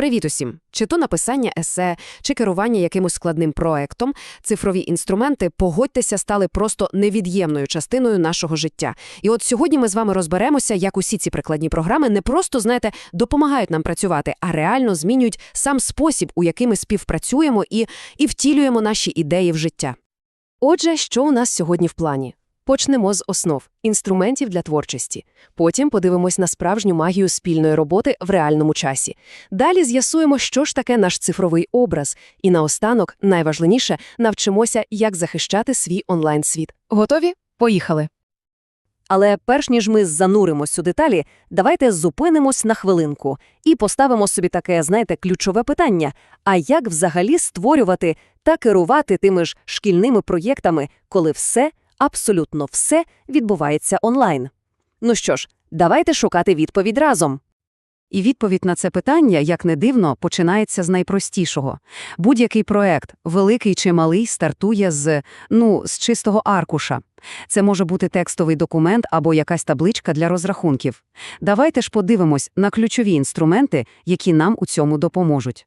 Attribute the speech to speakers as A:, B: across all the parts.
A: Привіт усім! Чи то написання есе, чи керування якимось складним проектом, цифрові інструменти, погодьтеся, стали просто невід'ємною частиною нашого життя. І от сьогодні ми з вами розберемося, як усі ці прикладні програми не просто, знаєте, допомагають нам працювати, а реально змінюють сам спосіб, у який ми співпрацюємо і, і втілюємо наші ідеї в життя. Отже, що у нас сьогодні в плані? Почнемо з основ – інструментів для творчості. Потім подивимось на справжню магію спільної роботи в реальному часі. Далі з'ясуємо, що ж таке наш цифровий образ. І наостанок, найважливіше, навчимося, як захищати свій онлайн-світ. Готові? Поїхали! Але перш ніж ми зануримось у деталі, давайте зупинимось на хвилинку і поставимо собі таке, знаєте, ключове питання: а як взагалі створювати та керувати тими ж шкільними проєктами, коли все, абсолютно все відбувається онлайн? Ну що ж, давайте шукати відповідь разом.
B: І відповідь на це питання, як не дивно, починається з найпростішого. Будь-який проект, великий чи малий, стартує з, ну, з чистого аркуша. Це може бути текстовий документ або якась табличка для розрахунків. Давайте ж подивимось на ключові інструменти, які нам у цьому допоможуть.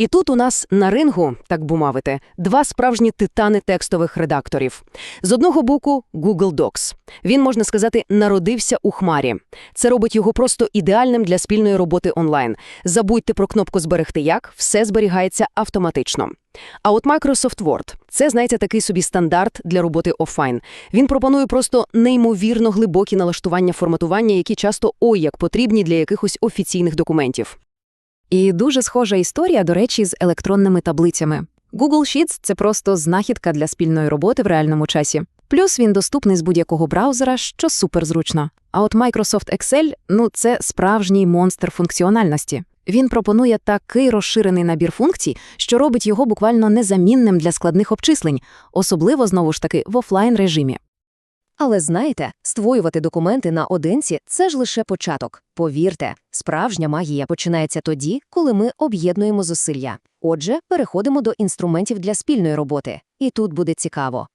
A: І тут у нас на рингу, так би мовити, два справжні титани текстових редакторів. З одного боку – Google Docs. Він, можна сказати, народився у хмарі. Це робить його просто ідеальним для спільної роботи онлайн. Забудьте про кнопку «Зберегти як», все зберігається автоматично. А от Microsoft Word – це, знаєте, такий собі стандарт для роботи офлайн. Він пропонує просто неймовірно глибокі налаштування форматування, які часто ой як потрібні для якихось офіційних документів.
B: І дуже схожа історія, до речі, з електронними таблицями. Google Sheets – це просто знахідка для спільної роботи в реальному часі. Плюс він доступний з будь-якого браузера, що суперзручно. А от Microsoft Excel – ну це справжній монстр функціональності. Він пропонує такий розширений набір функцій, що робить його буквально незамінним для складних обчислень, особливо, знову ж таки, в офлайн режимі.
C: Але знаєте, створювати документи наодинці – це ж лише початок. Повірте, справжня магія починається тоді, коли ми об'єднуємо зусилля. Отже, переходимо до інструментів для спільної роботи. І тут буде цікаво.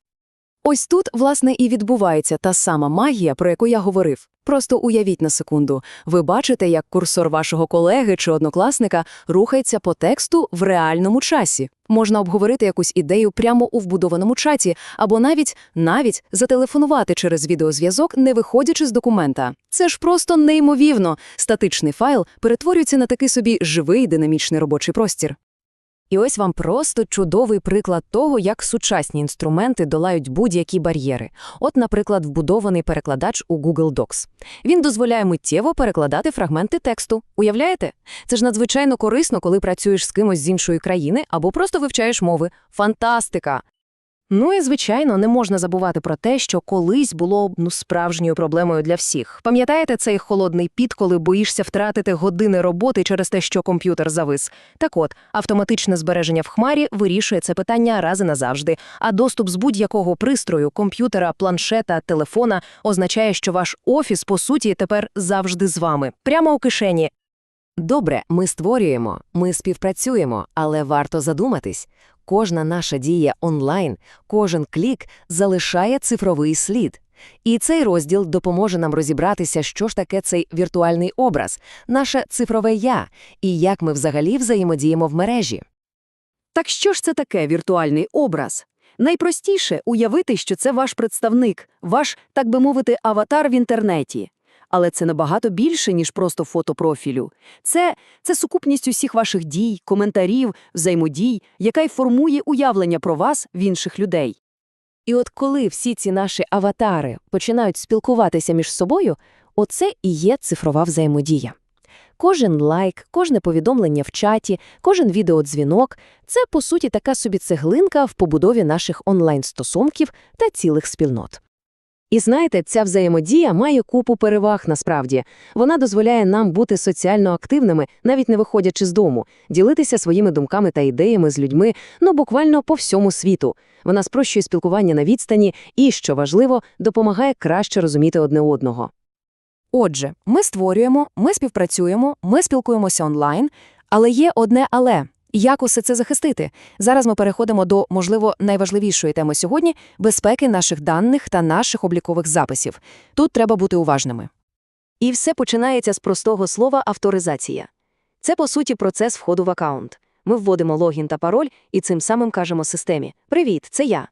A: Ось тут, власне, і відбувається та сама магія, про яку я говорив. Просто уявіть на секунду. Ви бачите, як курсор вашого колеги чи однокласника рухається по тексту в реальному часі. Можна обговорити якусь ідею прямо у вбудованому чаті, або навіть навіть зателефонувати через відеозв'язок, не виходячи з документа. Це ж просто неймовірно. Статичний файл перетворюється на такий собі живий динамічний робочий простір. І ось вам просто чудовий приклад того, як сучасні інструменти долають будь-які бар'єри. От, наприклад, вбудований перекладач у Google Docs. Він дозволяє миттєво перекладати фрагменти тексту. Уявляєте? Це ж надзвичайно корисно, коли працюєш з кимось з іншої країни або просто вивчаєш мови. Фантастика! Ну і, звичайно, не можна забувати про те, що колись було ну, справжньою проблемою для всіх. Пам'ятаєте цей холодний піт, коли боїшся втратити години роботи через те, що комп'ютер завис? Так от, автоматичне збереження в хмарі вирішує це питання раз і назавжди, а доступ з будь-якого пристрою, комп'ютера, планшета, телефона означає, що ваш офіс, по суті, тепер завжди з вами, прямо у кишені. Добре, ми створюємо, ми співпрацюємо, але варто задуматись. Кожна наша дія онлайн, кожен клік залишає цифровий слід. І цей розділ допоможе нам розібратися, що ж таке цей віртуальний образ, наше цифрове я і як ми взагалі взаємодіємо в мережі.
D: Так що ж це таке віртуальний образ? Найпростіше уявити, що це ваш представник, ваш, так би мовити, аватар в інтернеті. Але це набагато більше, ніж просто фото профілю. Це, це сукупність усіх ваших дій, коментарів, взаємодій, яка й формує уявлення про вас в інших людей.
A: І от коли всі ці наші аватари починають спілкуватися між собою, оце і є цифрова взаємодія. Кожен лайк, кожне повідомлення в чаті, кожен відеодзвінок – це, по суті, така собі цеглинка в побудові наших онлайн-стосунків та цілих спільнот. І знаєте, ця взаємодія має купу переваг насправді. Вона дозволяє нам бути соціально активними, навіть не виходячи з дому, ділитися своїми думками та ідеями з людьми, ну буквально по всьому світу. Вона спрощує спілкування на відстані і, що важливо, допомагає краще розуміти одне одного. Отже, ми створюємо, ми співпрацюємо, ми спілкуємося онлайн, але є одне але. Як усе це захистити? Зараз ми переходимо до, можливо, найважливішої теми сьогодні безпеки наших даних та наших облікових записів. Тут треба бути уважними.
C: І все починається з простого слова авторизація. Це, по суті, процес входу в аккаунт. Ми вводимо логін та пароль і цим самим кажемо системі «Привіт, це я».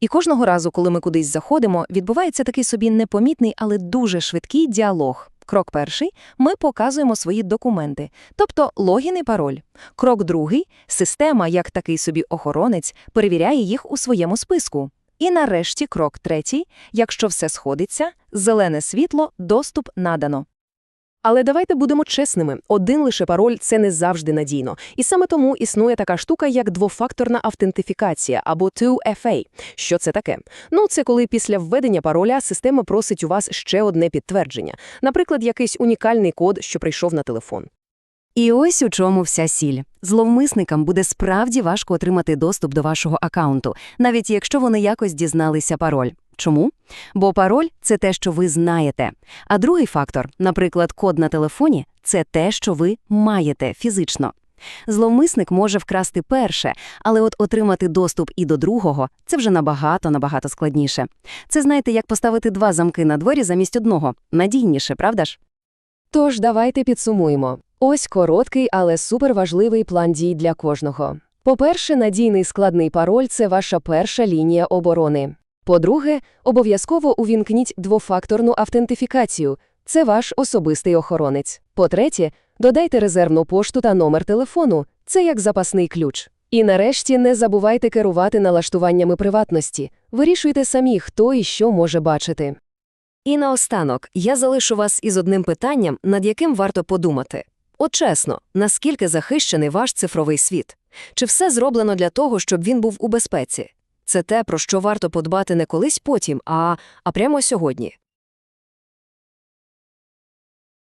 B: І кожного разу, коли ми кудись заходимо, відбувається такий собі непомітний, але дуже швидкий діалог. Крок перший – ми показуємо свої документи, тобто логін і пароль. Крок другий – система, як такий собі охоронець, перевіряє їх у своєму списку. І нарешті крок третій – якщо все сходиться, зелене світло, доступ надано.
E: Але давайте будемо чесними, один лише пароль – це не завжди надійно. І саме тому існує така штука, як двофакторна автентифікація або 2FA. Що це таке? Ну, це коли після введення пароля система просить у вас ще одне підтвердження. Наприклад, якийсь унікальний код, що прийшов на телефон.
A: І ось у чому вся сіль. Зловмисникам буде справді важко отримати доступ до вашого акаунту, навіть якщо вони якось дізналися пароль. Чому? Бо пароль – це те, що ви знаєте. А другий фактор, наприклад, код на телефоні – це те, що ви маєте фізично. Зловмисник може вкрасти перше, але от отримати доступ і до другого – це вже набагато-набагато складніше. Це, знаєте, як поставити два замки на дворі замість одного. Надійніше, правда ж?
E: Тож давайте підсумуємо. Ось короткий, але суперважливий план дій для кожного. По-перше, надійний складний пароль – це ваша перша лінія оборони. По-друге, обов'язково увімкніть двофакторну автентифікацію – це ваш особистий охоронець. По-третє, додайте резервну пошту та номер телефону – це як запасний ключ. І нарешті не забувайте керувати налаштуваннями приватності. Вирішуйте самі, хто і що може бачити.
C: І наостанок, я залишу вас із одним питанням, над яким варто подумати. От чесно, наскільки захищений ваш цифровий світ? Чи все зроблено для того, щоб він був у безпеці? Це те, про що варто подбати не колись потім, а, а прямо сьогодні.